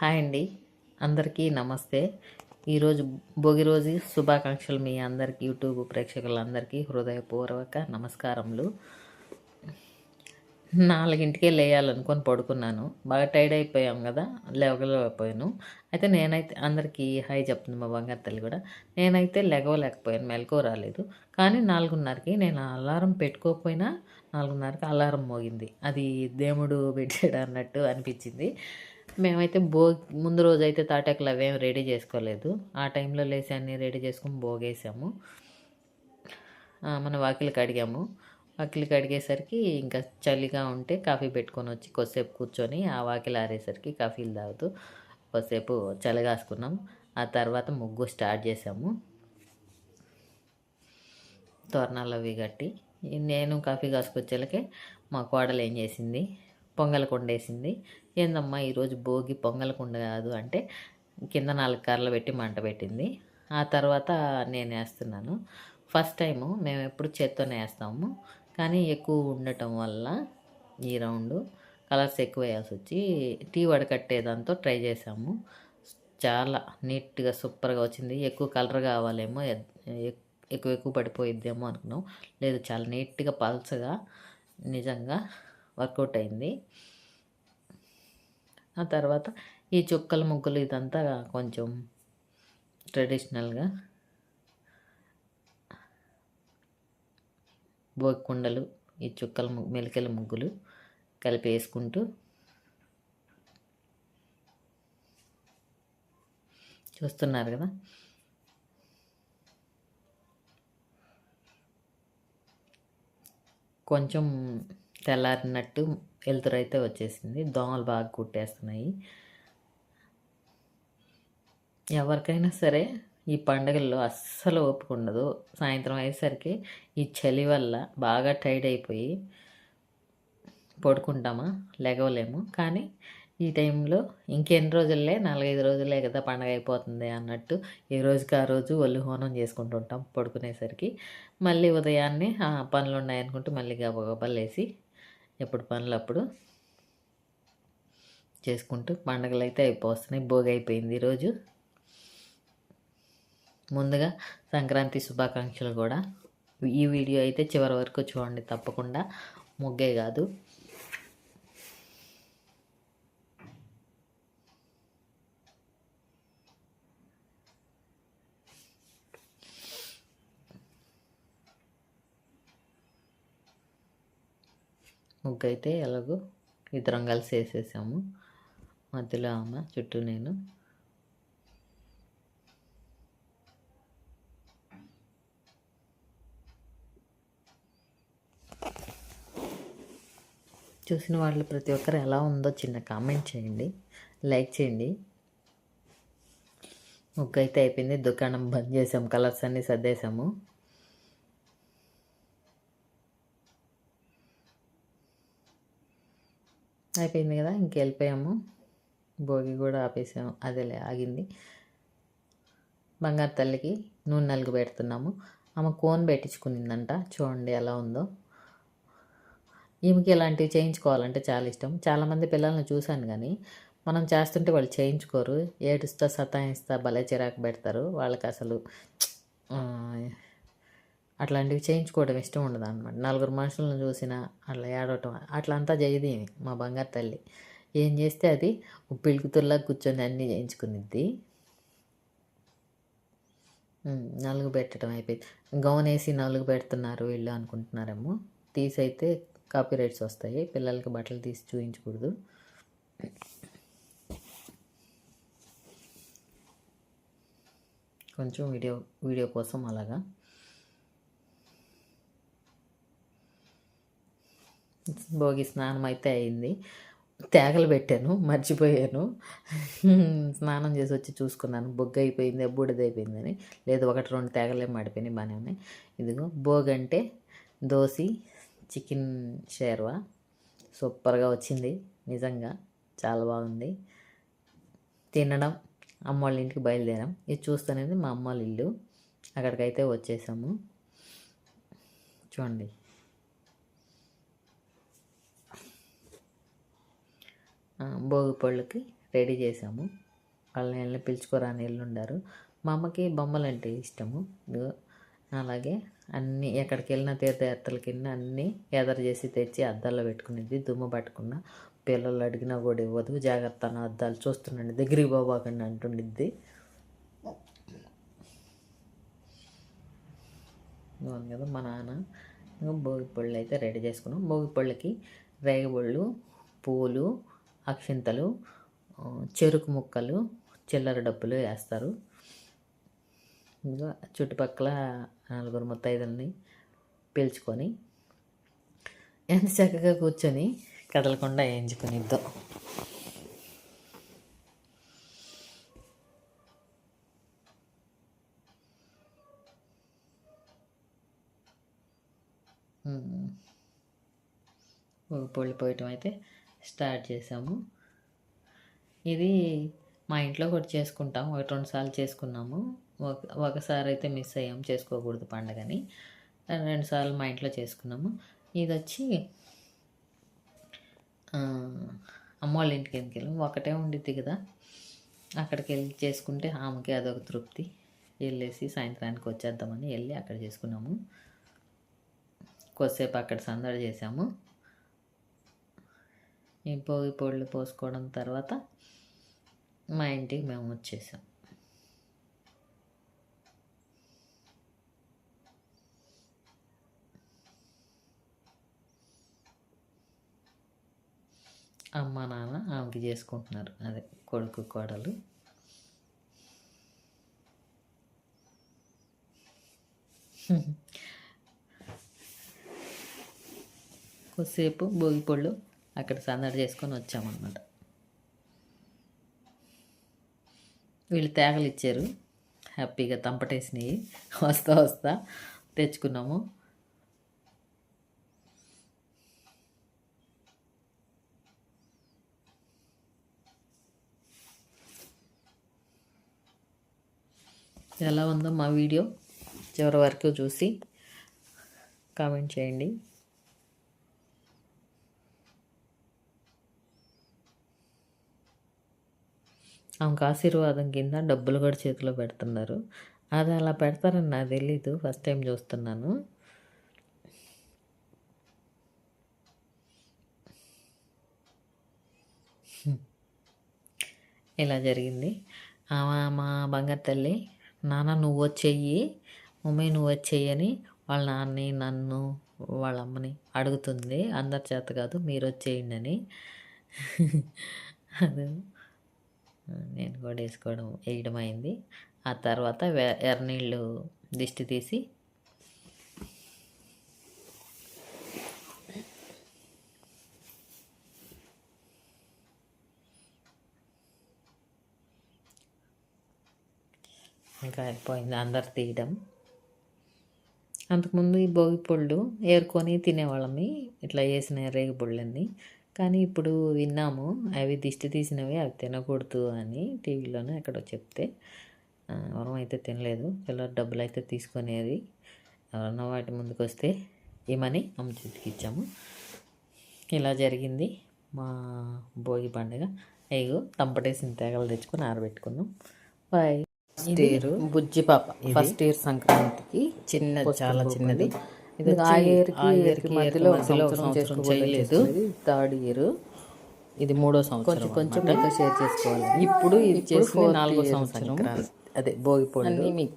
Hi అండి. అందరికీ నమస్తే. ఈరోజు భోగి రోజు శుభాకాంక్షలు మీ అందరికీ యూట్యూబ్ ప్రేక్షకులందరికీ హృదయపూర్వక నమస్కారములు. నాలుగింటికే లేయాలనుకొని పడుకున్నాను. బాగా టైర్డ్ అయిపోయాం కదా లేవగలేకపోయాను అయితే నేనైతే అందరికీ హాయ్ చెప్తుంది మా బంగారు తల్లి కూడా. నేనైతే లెగవలేకపోయాను మెలకువ రాలేదు. కానీ నాలుగున్నరకి నేను అలారం పెట్టుకోకపోయినా నాలుగున్నరకి అలారం మోగింది. అది దేవుడు పెట్టాడు అన్నట్టు అనిపించింది. మేమైతే భోగి ముందు రోజు అయితే తాటాకులు అవేం రెడీ చేసుకోలేదు. ఆ టైంలో లేచి అన్నీ రెడీ చేసుకుని భోగేసాము. మన వాకిలి కడిగాము. వాకిలి కడిగేసరికి ఇంకా చలిగా ఉంటే కాఫీ పెట్టుకొని వచ్చి కొద్దిసేపు కూర్చొని ఆ వాకిలి ఆరేసరికి కాఫీలు తాగుతూ కొద్దిసేపు చలిగాసుకున్నాం. ఆ తర్వాత ముగ్గు స్టార్ట్ చేసాము. తోరణాలు అవి కట్టి నేను కాఫీ కాసుకొచ్చేలకే మా కోడలు ఏం చేసింది? పొంగల్ కుండ ఏందమ్మా ఈరోజు భోగి పొంగల్ కుండ కాదు అంటే కింద నాలుగు కర్రలు పెట్టి మంట పెట్టింది. ఆ తర్వాత నేను వేస్తున్నాను. ఫస్ట్ టైము మేము ఎప్పుడు చేత్తోనే వేస్తాము. కానీ ఎక్కువ ఉండటం వల్ల ఈ రౌండ్ కలర్స్ ఎక్కువ వేయాల్సి వచ్చి టీ వడకట్టేదాంతో ట్రై చేసాము చాలా నీట్గా సూపర్గా వచ్చింది. ఎక్కువ కలర్ కావాలేమో ఎక్- ఎక్కువ ఎక్కువ పడిపోయిద్దేమో అనుకున్నాం. లేదు చాలా నీట్గా పల్చగా నిజంగా వర్కౌట్ అయింది. ఆ తర్వాత ఈ చుక్కల ముగ్గులు ఇదంతా కొంచెం ట్రెడిషనల్గా భోగి కుండలు ఈ చుక్కల ముగ్గు మెలికల ముగ్గులు కలిపి వేసుకుంటూ చూస్తున్నారు కదా. కొంచెం తెల్లారినట్టు వెలుతురైతే వచ్చేసింది. దోమలు బాగా కుట్టేస్తున్నాయి. ఎవరికైనా సరే ఈ పండగల్లో అస్సలు ఓపిక ఉండదు. సాయంత్రం అయ్యేసరికి ఈ చలి వల్ల బాగా టైర్డ్ అయిపోయి పడుకుంటామా? లెగవలేము కానీ ఈ టైంలో ఇంకెన్ని రోజుల్లే నాలుగైదు రోజులే కదా పండగ అయిపోతుంది అన్నట్టు ఏ రోజుకి ఆ రోజు ఒళ్ళు హోనం చేసుకుంటుంటాం పడుకునేసరికి. మళ్ళీ ఉదయాన్నే పనులు ఉన్నాయనుకుంటూ మళ్ళీ గబగబలేసి ఎప్పుడు పనులు అప్పుడు చేసుకుంటూ పండగలు అయితే అయిపోతున్నాయి భోగి అయిపోయింది ఈరోజు. ముందుగా సంక్రాంతి శుభాకాంక్షలు కూడా. ఈ వీడియో అయితే చివరి వరకు చూడండి తప్పకుండా. ముగ్గే కాదు. ముగ్గు అయితే ఎలాగో ఇద్దరం కలిసి వేసేసాము. మధ్యలో ఆమె చుట్టూ నేను. చూసిన వాళ్ళు ప్రతి ఒక్కరు ఎలా ఉందో చిన్న కామెంట్ చేయండి. లైక్ చేయండి. ముగ్గు అయితే అయిపోయింది. దుకాణం బంద్ చేసాము. కలర్స్ అన్నీ సర్దేశాము అయిపోయింది కదా ఇంకెళ్ళిపోయాము భోగి కూడా ఆపేసాము. అదేలే ఆగింది. బంగారు తల్లికి నూనె నలుగు పెడుతున్నాము. ఆమె కోన్ పెట్టించుకునిందంట. చూడండి ఎలా ఉందో. ఈమెకి ఇలాంటివి చేయించుకోవాలంటే చాలా ఇష్టం. చాలామంది పిల్లల్ని చూశాను కానీ మనం చేస్తుంటే వాళ్ళు చేయించుకోరు. ఏడుస్తా సతాయిస్తా భలే చిరాకు పెడతారు. వాళ్ళకి అసలు అట్లాంటివి చేయించుకోవడం ఇష్టం ఉండదు అనమాట నలుగురు మనుషులను చూసినా అట్లా ఏడవటం అట్లా అంతా చేయదు మా బంగారు తల్లి. ఏం చేస్తే అది? పిలుకుతుల్లా కూర్చొని అన్నీ చేయించుకునిద్ది. నలుగు పెట్టడం అయిపోయింది. గౌన్ వేసి నలుగు పెడుతున్నారు వీళ్ళు అనుకుంటున్నారేమో. తీసైతే కాపీ రైట్స్ వస్తాయి. పిల్లలకి బట్టలు తీసి చూపించకూడదు కొంచెం వీడియో వీడియో కోసం అలాగా. భోగి స్నానం అయితే అయింది. తేగలు పెట్టాను మర్చిపోయాను. స్నానం చేసి వచ్చి చూసుకున్నాను. బొగ్గ అయిపోయింది బూడిద అయిపోయిందని. లేదు ఒకటి రెండు తేగలే మాడిపోయినాయి బాగానే ఉన్నాయి. ఇదిగో భోగి అంటే దోసి చికెన్ షేర్వా. సూపర్గా వచ్చింది నిజంగా చాలా బాగుంది. తినడం అమ్మ వాళ్ళ ఇంటికి బయలుదేరాం. ఇది చూస్తానేది మా అమ్మ వాళ్ళ ఇల్లు. అక్కడికైతే వచ్చేసాము. చూడండి. భోగి పళ్ళకి రెడీ చేసాము. వాళ్ళని వెళ్ళి పిలుచుకోరాని ఉండారు. మా అమ్మకి బొమ్మలు అంటే ఇష్టము. అలాగే అన్నీ ఎక్కడికి వెళ్ళిన తీర్థయాత్రల వెళ్ళినా అన్నీ ఎదరు చేసి తెచ్చి అద్దాల్లో పెట్టుకునేది దుమ్ము పట్టుకున్న పిల్లలు అడిగినా కూడా ఇవ్వదు. జాగ్రత్త అద్దాలు చూస్తుండండి దగ్గరికి పోబాకండి అంటుండిద్ది. అవును కదా మా నాన్న. భోగి పళ్ళు అయితే రెడీ చేసుకున్నాం. భోగి పళ్ళకి రేగబళ్ళు పూలు అక్షింతలు చెరుకు ముక్కలు చిల్లర డబ్బులు వేస్తారు. ఇంకా చుట్టుపక్కల నలుగురు ముత్తైదుల్ని పిలుచుకొని ఎంత చక్కగా కూర్చొని కదలకుండా వేయించుకునిద్దాం. ఒక అయితే స్టార్ట్ చేసాము. ఇది మా ఇంట్లో కూడా చేసుకుంటాం. ఒకటి రెండు సార్లు చేసుకున్నాము. ఒక ఒకసారి అయితే మిస్ అయ్యాం. చేసుకోకూడదు పండగని. రెండు సార్లు మా ఇంట్లో చేసుకున్నాము. ఇది వచ్చి ఆ, అమ్మ వాళ్ళ ఇంటికి ఎందుకు ఒకటే ఉండిద్ది కదా. అక్కడికి వెళ్ళి చేసుకుంటే ఆమెకి అదొక తృప్తి. వెళ్ళేసి సాయంత్రానికి వచ్చేద్దామని వెళ్ళి అక్కడ చేసుకున్నాము. కొద్దిసేపు అక్కడ సందడి చేసాము. ఈ భోగి పొడులు పోసుకోవడం తర్వాత మా ఇంటికి మేము వచ్చేసాం. అమ్మ నాన్న ఆమెకి చేసుకుంటున్నారు. అదే కొడుకు కోడలు. కొద్దిసేపు భోగి పళ్ళు అక్కడ సందడి చేసుకొని వచ్చామన్నమాట. వీళ్ళు తేగలు ఇచ్చారు. హ్యాపీగా తంపటేసినాయి. వస్తా వస్తా. తెచ్చుకున్నాము. ఎలా ఉందో మా వీడియో చివరి వరకు చూసి కామెంట్ చేయండి. ఆమెకు ఆశీర్వాదం కింద డబ్బులు కూడా చేతిలో పెడుతున్నారు. అది అలా పెడతారని నాకు తెలీదు. ఫస్ట్ టైం చూస్తున్నాను. ఇలా జరిగింది. ఆమె మా బంగారు తల్లి నాన్న నువ్వు వచ్చేయి. మమ్మీ నువ్వు వచ్చేయి అని వాళ్ళ నాన్నని నన్ను వాళ్ళ అమ్మని అడుగుతుంది. అందరి చేత కాదు మీరు వచ్చేయండి అని. అది. నేను కూడా వేసుకోవడం వేయడం అయింది. ఆ తర్వాత ఎర్రనీళ్ళు దిష్టి తీసి ఇంకా అయిపోయింది అందరు తీయడం. అంతకుముందు ఈ భోగి పళ్ళు ఏరుకొని తినేవాళ్ళమి ఇట్లా వేసిన రేగి పళ్ళన్నీ కానీ ఇప్పుడు విన్నాము అవి దిష్టి తీసినవి అవి తినకూడదు అని టీవీలోనే ఎక్కడో చెప్తే. ఎవరం అయితే తినలేదు. చిల్లర డబ్బులు అయితే తీసుకునేది. ఎవరన్నా వాటి ముందుకు వస్తే ఏమని అమ్మ చేతికి ఇచ్చాము. ఇలా జరిగింది. మా భోగి పండుగ. అయ్యో తంపటేసిన తేగలు తెచ్చుకొని ఆరబెట్టుకున్నాం. బాయ్ బుజ్జి పాప. ఫస్ట్ ఇయర్ సంక్రాంతికి చిన్న చాలా చిన్నది. ఇది ఆ ఇయర్కి మధ్యలో సంవత్సరం థర్డ్ ఇయర్ ఇది మూడో సంవత్సరం కొంచెం మీతో షేర్ చేసుకోవాలి ఇప్పుడు ఇది చేసి నాలుగో సంవత్సరం. అదే భోగి అన్నీ మీకు